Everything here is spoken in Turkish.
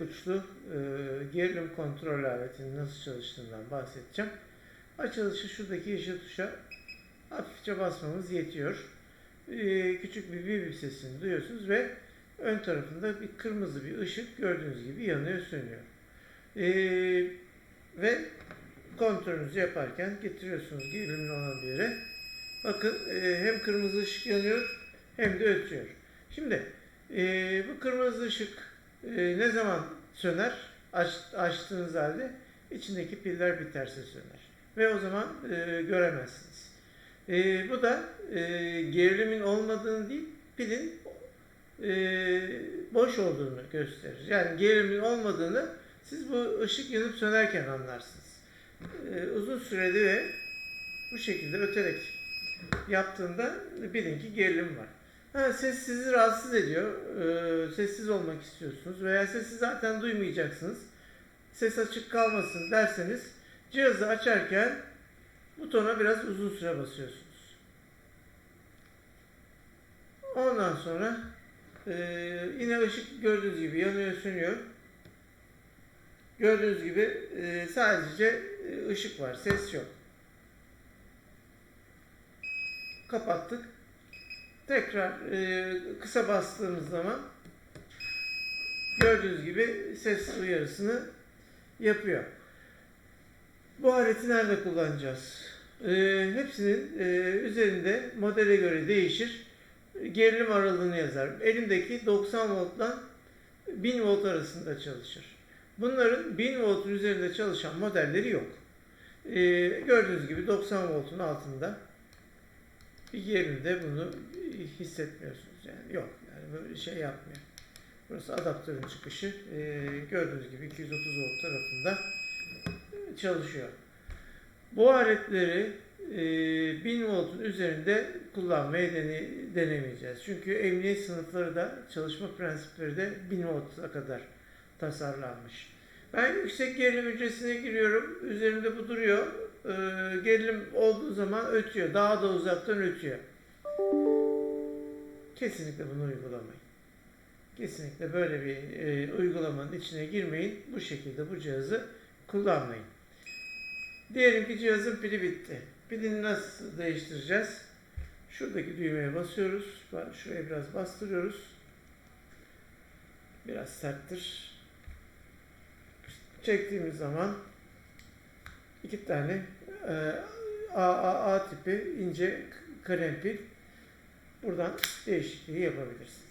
uçlu e, gerilim kontrol aletinin nasıl çalıştığından bahsedeceğim. Açılışı şuradaki yeşil tuşa hafifçe basmamız yetiyor. E, küçük bir bip sesini duyuyorsunuz ve ön tarafında bir kırmızı bir ışık gördüğünüz gibi yanıyor sönüyor. E, ve kontrolünüzü yaparken getiriyorsunuz gerilimli olan bir yere. Bakın e, hem kırmızı ışık yanıyor hem de ötüyor. Şimdi e, bu kırmızı ışık e, ne zaman söner? Aç, açtığınız halde içindeki piller biterse söner. Ve o zaman e, göremezsiniz. E, bu da e, gerilimin olmadığını değil, pilin e, boş olduğunu gösterir. Yani gerilimin olmadığını siz bu ışık yanıp sönerken anlarsınız. E, uzun süreli ve bu şekilde öterek yaptığında bilin ki gerilim var. Ha, ses sizi rahatsız ediyor. Ee, sessiz olmak istiyorsunuz veya sesi zaten duymayacaksınız. Ses açık kalmasın derseniz cihazı açarken butona biraz uzun süre basıyorsunuz. Ondan sonra e, yine ışık gördüğünüz gibi yanıyor sönüyor. Gördüğünüz gibi e, sadece e, ışık var, ses yok. Kapattık. Tekrar e, kısa bastığımız zaman gördüğünüz gibi ses uyarısını yapıyor. Bu aleti nerede kullanacağız? E, hepsinin e, üzerinde modele göre değişir. Gerilim aralığını yazar. Elimdeki 90 voltla 1000 volt arasında çalışır. Bunların 1000 voltun üzerinde çalışan modelleri yok. E, gördüğünüz gibi 90 voltun altında bir yerinde bunu hissetmiyorsunuz yani yok yani böyle şey yapmıyor. Burası adaptörün çıkışı Ee, gördüğünüz gibi 230 volt tarafında çalışıyor. Bu aletleri e, 1000 voltun üzerinde kullanmayı dene, denemeyeceğiz. Çünkü emniyet sınıfları da çalışma prensipleri de 1000 volta kadar tasarlanmış. Ben yüksek gerilim hücresine giriyorum. Üzerimde bu duruyor. Ee, gerilim olduğu zaman ötüyor. Daha da uzaktan ötüyor. Kesinlikle bunu uygulamayın. Kesinlikle böyle bir e, uygulamanın içine girmeyin. Bu şekilde bu cihazı kullanmayın. Diyelim ki cihazın pili bitti. Pilini nasıl değiştireceğiz? Şuradaki düğmeye basıyoruz. Şuraya biraz bastırıyoruz. Biraz serttir. Çektiğimiz zaman iki tane e, AAA tipi ince krem pil buradan değişikliği yapabilirsiniz.